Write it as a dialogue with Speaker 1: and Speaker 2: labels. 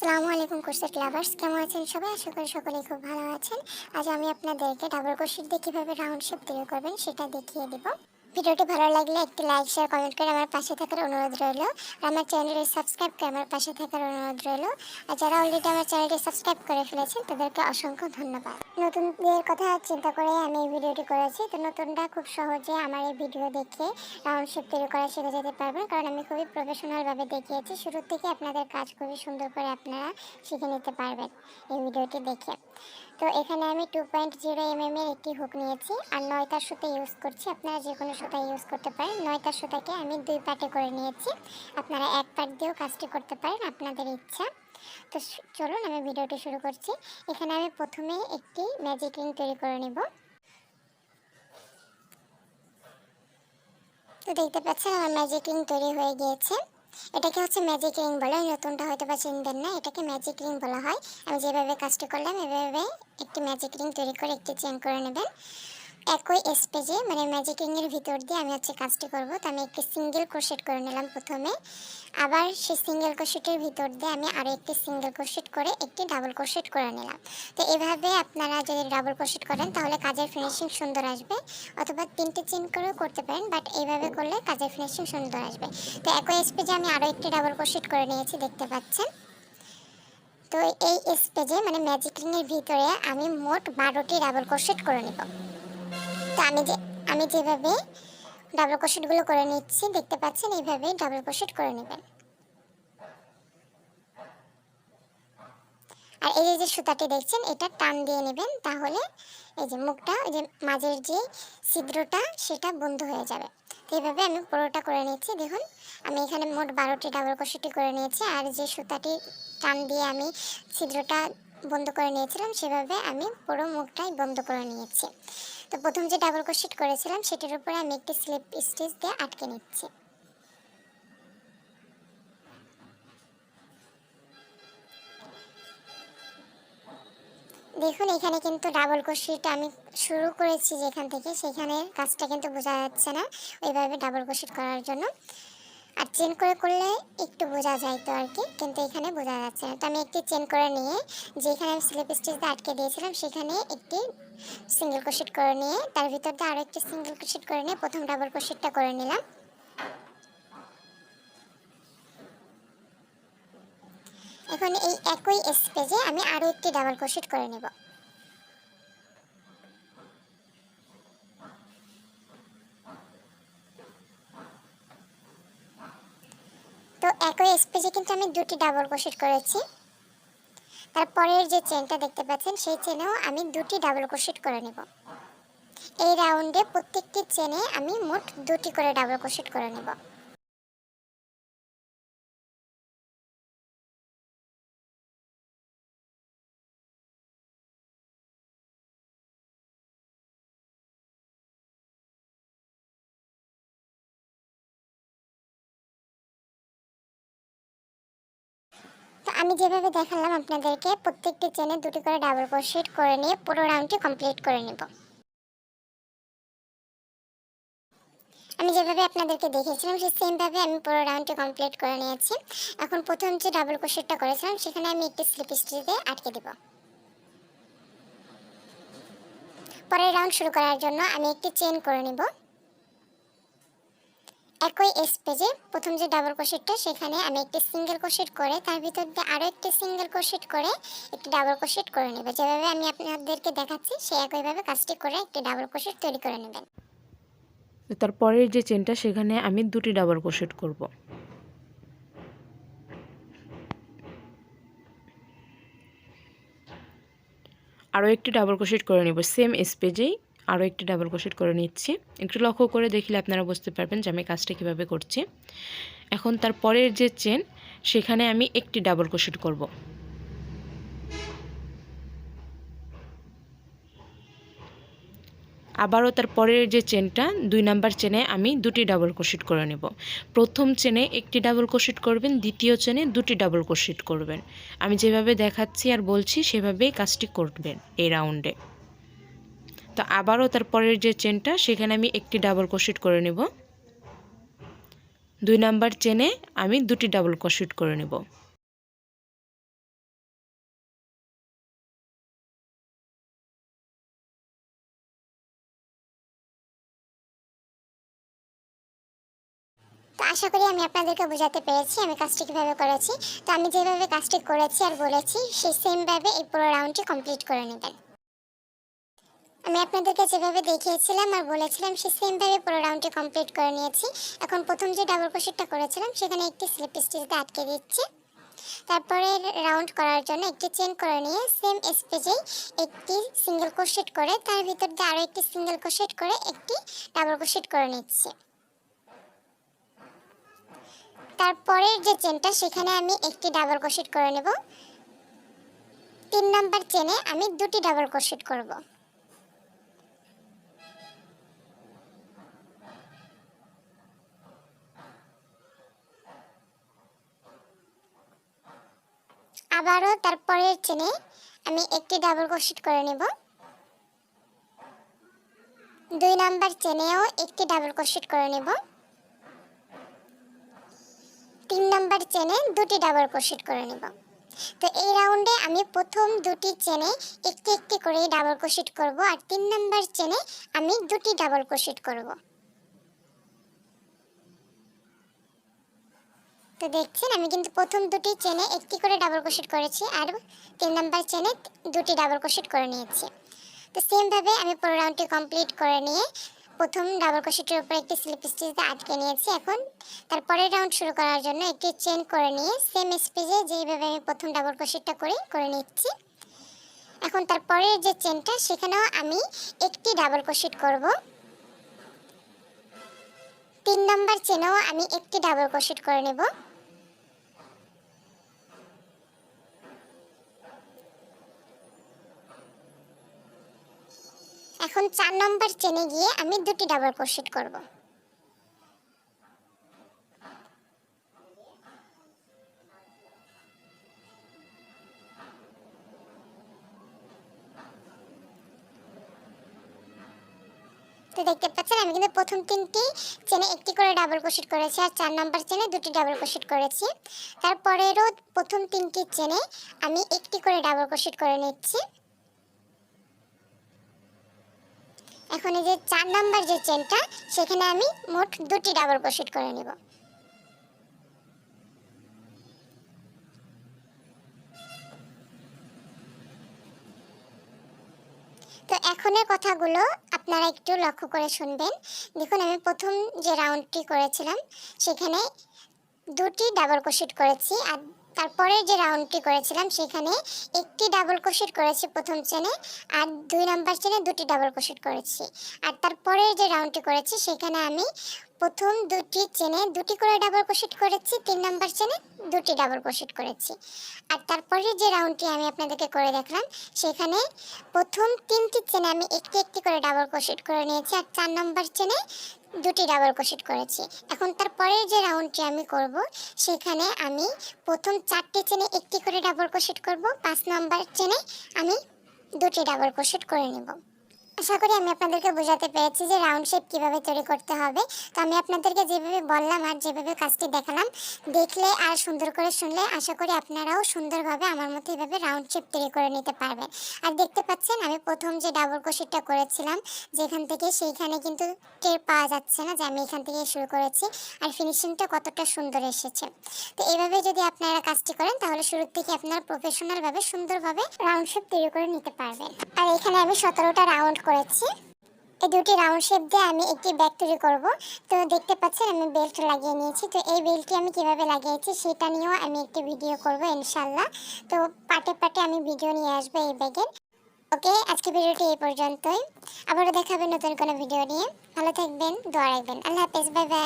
Speaker 1: আসসালামু আলাইকুম corset lovers কেমন আছেন সবাই? আশা করি সকলেই খুব ভালো আছেন। আজ আমি আপনাদেরকে ডাবল কোর্সেট দিয়ে কীভাবে রাউন্ড শেপ তৈরি করবেন সেটা দেখিয়ে দেব। ভিডিওটি ভালো লাগলে একটি লাইক, শেয়ার কমেন্ট করে আমার পাশে থাকার অনুরোধ রইল। আর আমার চ্যানেলটি সাবস্ক্রাইব করে আমার পাশে থাকার অনুরোধ রইল। আর যারা অলরেডি আমার চ্যানেলটি সাবস্ক্রাইব করে ফেলেছেন, তাদেরকে অসংখ্য ধন্যবাদ। নতুনদের কথা চিন্তা করে আমি এই ভিডিওটি করেছি, তো নতুনরা খুব সহজে আমার এই ভিডিও দেখে রাউন্ড শেপ তৈরি করা শিখে যেতে পারবেন। কারণ আমি খুবই প্রফেশনালভাবে দেখিয়েছি, শুরু থেকে আপনাদের কাজ খুবই সুন্দর করে আপনারা শিখে নিতে পারবেন এই ভিডিওটি দেখে। তো এখানে আমি টু পয়েন্ট জিরো এম এর একটি হুক নিয়েছি আর নয়তার সুতো ইউজ করছি। আপনারা যে কোনো সুতা ইউজ করতে পারেন। নয়তার সুতাকে আমি দুই পার্টে করে নিয়েছি। আপনারা এক পার্ট দিয়েও কাজটি করতে পারেন আপনাদের ইচ্ছা। তো চলুন আমি ভিডিওটি শুরু করছি। এখানে আমি প্রথমে একটি ম্যাজিক রিং তৈরি করে নেব। তো দেখতে পাচ্ছেন আমার ম্যাজিক রিং তৈরি হয়ে গিয়েছে। এটাকে হচ্ছে ম্যাজিক রিং বলে। নতুনটা হয়তো বা চিনবেন না, এটাকে ম্যাজিক রিং বলা হয়। আমি যেভাবে কাজটি করলাম, এভাবে একটি ম্যাজিক রিং তৈরি করে একটি চেন করে নেবেন। একই স্পেজে মানে ম্যাজিক রিংয়ের ভিতর দিয়ে আমি হচ্ছে কাজটি করব। তো আমি একটি সিঙ্গেল ক্রোশেট করে নিলাম প্রথমে। আবার সেই সিঙ্গেল ক্রোশেটের ভিতর দিয়ে আমি আরও একটি সিঙ্গেল ক্রোশেট করে একটি ডাবল ক্রোশেট করে নিলাম। তো এভাবে আপনারা যদি ডাবল ক্রোশেট করেন, তাহলে কাজের ফিনিশিং সুন্দর আসবে। অথবা তিনটে চেন করেও করতে পারেন বাট এইভাবে করলে কাজের ফিনিশিং সুন্দর আসবে। তো একই স্পেজে আমি আরও একটি ডাবল ক্রোশেট করে নিয়েছি, দেখতে পাচ্ছেন। তো এই স্পেজে মানে ম্যাজিক রিংয়ের ভিতরে আমি মোট বারোটি ডাবল ক্রোশেট করে নেব। তো আমি যে, আমি যেভাবে ডাবল ক্রোশেটগুলো করে নিচ্ছি, দেখতে পাচ্ছেন, এইভাবে ডাবল ক্রোশেট করে নেবেন। আর এই যে সুতাটি দেখছেন, এটা টান দিয়ে নেবেন, তাহলে এই যে মুখটা ওই যে মাঝের যে ছিদ্রটা, সেটা বন্ধ হয়ে যাবে। তো এইভাবে আমি পুরোটা করে নিচ্ছি। দেখুন, আমি এখানে মোট বারোটি ডাবল ক্রোশেটি করে নিয়েছি, আর যে সুতাটি টান দিয়ে আমি ছিদ্রটা বন্ধ করে নিয়েছিলাম, সেভাবে আমি পুরো মুখটাই বন্ধ করে নিয়েছি। তো প্রথম যে ডাবল ক্রোশেট করেছিলাম, সেটার উপরে আমি একটি স্লিপ স্টিচ দিয়ে আটকে নিচ্ছি। দেখুন, এখানে কিন্তু ডাবল ক্রোশেট আমি শুরু করেছি যেখান থেকে, সেখানে কাজটা কিন্তু বোঝা যাচ্ছে না, ওইভাবে ডাবল ক্রোশেট করার জন্য। আর চেন করে করলে একটু বোঝা যায় তো আর কি, কিন্তু এখানে বোঝা যাচ্ছে না। তো আমি একটি চেন করে নিয়ে, যেখানে আমি স্লিপ স্টিচ দিয়ে আটকে দিয়েছিলাম, সেখানে একটি সিঙ্গেল ক্রোশেট করে নিয়ে, তার ভিতর দিয়ে আরও একটি সিঙ্গেল ক্রোশেট করে নিয়ে, প্রথম ডাবল ক্রোশেটটা করে নিলাম। এখন এই একই স্পেজে আমি আরও একটি ডাবল ক্রোশেট করে নেব। একই স্পেসে কিন্তু আমি দুটি ডাবল ক্রোশেট করেছি। তারপরের যে চেনটা দেখতে পাচ্ছেন, সেই চেনেও আমি দুটি ডাবল ক্রোশেট করে নেব। এই রাউন্ডে প্রত্যেকটি চেনে আমি মোট দুটি করে ডাবল ক্রোশেট করে নেব। আমি যেভাবে দেখালাম আপনাদেরকে, প্রত্যেকটি চেনে দুটি করে ডাবল ক্রোশেট করে নিয়ে পুরো রাউন্ডটি কমপ্লিট করে নেব। আমি যেভাবে আপনাদেরকে দেখিয়েছিলাম, সেই সেমভাবে আমি পুরো রাউন্ডটি কমপ্লিট করে নিয়েছি। এখন প্রথম যে ডাবল ক্রোশেটটা করেছিলাম, সেখানে আমি একটি স্লিপ স্টিচ দিয়ে আটকে দেব। পরের রাউন্ড শুরু করার জন্য আমি একটি চেন করে নিব। একই স্পেজে প্রথম যে ডাবল ক্রোশেটটা সেখানে আমি একটি সিঙ্গেল ক্রোশেট করে, তার ভিতর দিয়ে আরও একটি সিঙ্গেল ক্রোশেট করে একটি ডাবল ক্রোশেট করে নেব। যেভাবে আমি আপনাদেরকে দেখাচ্ছি, সে একইভাবে কাজটি করে একটি ডাবল ক্রোশেট তৈরি করে নেবেন।
Speaker 2: তারপরের যে চেনটা সেখানে আমি দুটি ডাবল ক্রোশেট করব। আরও একটি ডাবল ক্রোশেট করে নেব সেম স্পেজেই আরও একটি ডাবল ক্রোশেট করে নিচ্ছি। একটু লক্ষ্য করে দেখলে আপনারা বুঝতে পারবেন যে আমি কাজটা কীভাবে করছি। এখন তার পরের যে চেন সেখানে আমি একটি ডাবল ক্রোশেট করব। আবারও তার পরের যে চেনটা দুই নাম্বার চেনে আমি দুটি ডাবল ক্রোশেট করে নেব। প্রথম চেনে একটি ডাবল ক্রোশেট করবেন, দ্বিতীয় চেনে দুটি ডাবল ক্রোশেট করবেন। আমি যেভাবে দেখাচ্ছি আর বলছি, সেভাবেই কাজটি করবেন এই রাউন্ডে তো আবারও তার পরের যে চেনটা, সেখানে আমি একটি ডাবল ক্রোশেট করে নেব। দুই নাম্বার চেনে আমি দুটি ডাবল ক্রোশেট করে নেব।
Speaker 1: আশা করি আমি আপনাদেরকে বোঝাতে পেরেছি, আমি কাজটি কীভাবে করেছি। তো আমি যেভাবে কাজটি করেছি আর বলেছি, সেই সেমভাবে এই পুরো রাউন্ডটি কমপ্লিট করে নেবেন। আমি আপনাদেরকে যেভাবে দেখিয়েছিলাম আর বলেছিলাম সে সেমভাবে পুরো রাউন্ডটি কমপ্লিট করে নিয়েছি। এখন প্রথম যে ডাবল ক্রোশেটটা করেছিলাম, সেখানে একটি স্লিপ স্টিচতে আটকে দিচ্ছি। তারপরে রাউন্ড করার জন্য একটি চেন করে নিয়ে সেম স্পেজেই একটি সিঙ্গেল ক্রোশেট করে, তার ভিতর দিয়ে আরও একটি সিঙ্গেল ক্রোশেট করে একটি ডাবল ক্রোশেট করে নিচ্ছি। তারপরের যে চেনটা সেখানে আমি একটি ডাবল ক্রোশেট করে নেব। তিন নাম্বার চেনে আমি দুটি ডাবল ক্রোশেট করব। আবারও তারপরের চেনে আমি একটি ডাবল ক্রোশেট করে নেব। দুই নাম্বার চেনেও একটি ডাবল ক্রোশেট করে নেব। তিন নাম্বার চেনে দুটি ডাবল ক্রোশেট করে নেব। তো এই রাউন্ডে আমি প্রথম দুটি চেনে একটি একটি করে ডাবল ক্রোশেট করব আর তিন নাম্বার চেনে আমি দুটি ডাবল ক্রোশেট করব। তো দেখছেন, আমি কিন্তু প্রথম দুটি চেনে একটি করে ডাবল ক্রোশেট করেছি আর তিন নাম্বার চেনে দুটি ডাবল ক্রোশেট করে নিয়েছি। তো সেমভাবে আমি পুরো রাউন্ডটি কমপ্লিট করে নিয়ে প্রথম ডাবল ক্রোশেটের উপর একটি স্লিপ স্টিচ দিয়ে আটকে নিয়েছি। এখন তারপরের রাউন্ড শুরু করার জন্য একটি চেন করে নিয়ে সেম স্পেজে যেইভাবে আমি প্রথম ডাবল ক্রোশেটটা করি, করে নিচ্ছি। এখন তারপরের যে চেনটা সেখানেও আমি একটি ডাবল ক্রোশেট করব। তিন নম্বর চেনেও আমি একটি ডাবল ক্রোশেট করে নেব। এখন চার নম্বর চেনে গিয়ে আমি দুটি ডাবল ক্রোশেট করব। তো দেখতে পাচ্ছেন, আমি কিন্তু প্রথম তিনটি চেনে একটি করে ডাবল ক্রোশেট করেছি আর চার নাম্বার চেনে দুটি ডাবল ক্রোশেট করেছি। তারপরেরও প্রথম তিনটি চেনে আমি একটি করে ডাবল ক্রোশেট করে নিচ্ছি। এখন এই যে চার নাম্বার যে চেনটা সেখানে আমি মোট দুটি ডাবল ক্রোশেট করে নেব। তো এখনের কথাগুলো আপনারা একটু লক্ষ্য করে শুনবেন। দেখুন, আমি প্রথম যে রাউন্ডটি করেছিলাম, সেখানে দুটি ডাবল ক্রোশেট করেছি, আর তারপরে যে রাউন্ডটি করেছিলাম, সেখানে একটি ডাবল ক্রোশেট করেছি প্রথম চেনে আর দুই নাম্বার চেনে দুটি ডাবল ক্রোশেট করেছি। আর তারপরে যে রাউন্ডটি করেছি, সেখানে আমি প্রথম দুটি চেনে দুটি করে ডাবল ক্রোশেট করেছি, তিন নাম্বার চেনে দুটি ডাবল ক্রোশেট করেছি। আর তারপরে যে রাউন্ডটি আমি আপনাদেরকে করে দেখলাম, সেখানে প্রথম তিনটি চেনে আমি একটি একটি করে ডাবল ক্রোশেট করে নিয়েছি, আর চার নাম্বার চেনে দুটি ডাবল ক্রোশেট করেছি। এখন তার পরের যে রাউন্ডটি আমি করব, সেখানে আমি প্রথম চারটি চেনে একটি করে ডাবল ক্রোশেট করব, পাঁচ নম্বর চেনে আমি দুটি ডাবল ক্রোশেট করে নেব। আশা করি আমি আপনাদেরকে বোঝাতে পেরেছি যে রাউন্ড শেপ কীভাবে তৈরি করতে হবে। তো আমি আপনাদেরকে যেভাবে বললাম আর যেভাবে কাজটি দেখালাম, দেখলে আর সুন্দর করে শুনলে আশা করি আপনারাও সুন্দরভাবে আমার মতো এভাবে রাউন্ড শেপ তৈরি করে নিতে পারবেন। আর দেখতে পাচ্ছেন, আমি প্রথম যে ডাবল ক্রোশেটটা করেছিলাম, যেখান থেকে সেইখানে কিন্তু টের পাওয়া যাচ্ছে না, যে আমি এখান থেকে শুরু করেছি, আর ফিনিশিংটা কতটা সুন্দর এসেছে। তো এইভাবে যদি আপনারা কাজটি করেন, তাহলে শুরুর থেকে আপনারা প্রফেশনালভাবে সুন্দরভাবে রাউন্ড শেপ তৈরি করে নিতে পারবেন। আর এখানে আমি সতেরোটা রাউন্ড করেছি। এই দুটি রাউন্ড শেপ দিয়ে আমি একটি ব্যাগ তৈরি করব। তো দেখতে পাচ্ছেন আমি বেল্ট লাগিয়ে নিয়েছি। তো এই বেল্টটি আমি কীভাবে লাগিয়েছি সেটা নিয়েও আমি একটি ভিডিও করব ইনশাল্লাহ তো পাটে পাটে আমি ভিডিও নিয়ে আসব এই ব্যাগের ওকে আজকে ভিডিওটি এই পর্যন্তই। আবারও দেখাবেন নতুন কোনো ভিডিও নিয়ে। ভালো থাকবেন, দোয়া রাখবেন। আল্লাহ হাফেজ বাই বাই